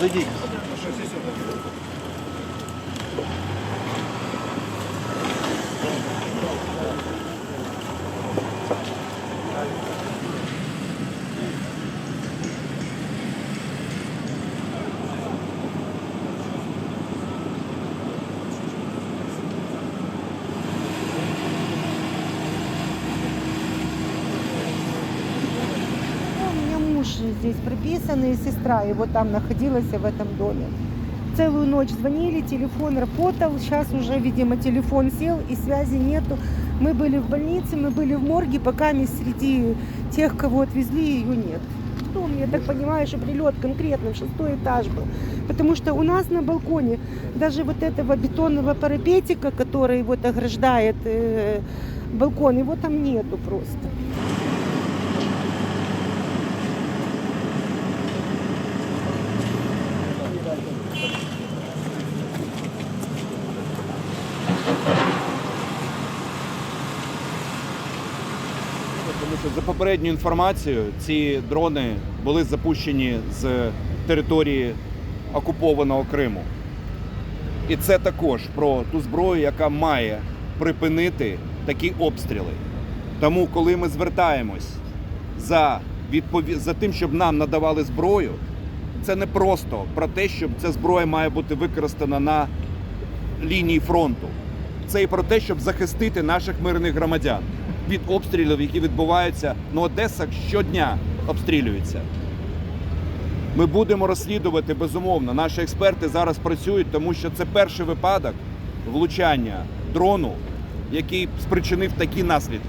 Зайдіть. здесь прописан, и сестра его там находилась в этом доме. Целую ночь звонили, телефон работал, сейчас уже, видимо, телефон сел и связи нету. Мы были в больнице, мы были в морге, пока не среди тех, кого отвезли, ее нет. Дом, я так понимаю, что прилет конкретно, шестой этаж был. Потому что у нас на балконе даже вот этого бетонного парапетика, который вот ограждает э, балкон, его там нету просто. Тому що за попередньою інформацією ці дрони були запущені з території окупованого Криму. І це також про ту зброю, яка має припинити такі обстріли. Тому, коли ми звертаємось за, відпові... за тим, щоб нам надавали зброю, це не просто про те, щоб ця зброя має бути використана на лінії фронту. Це і про те, щоб захистити наших мирних громадян від обстрілів, які відбуваються. Ну, Одеса щодня обстрілюється. Ми будемо розслідувати безумовно. Наші експерти зараз працюють, тому що це перший випадок влучання дрону, який спричинив такі наслідки.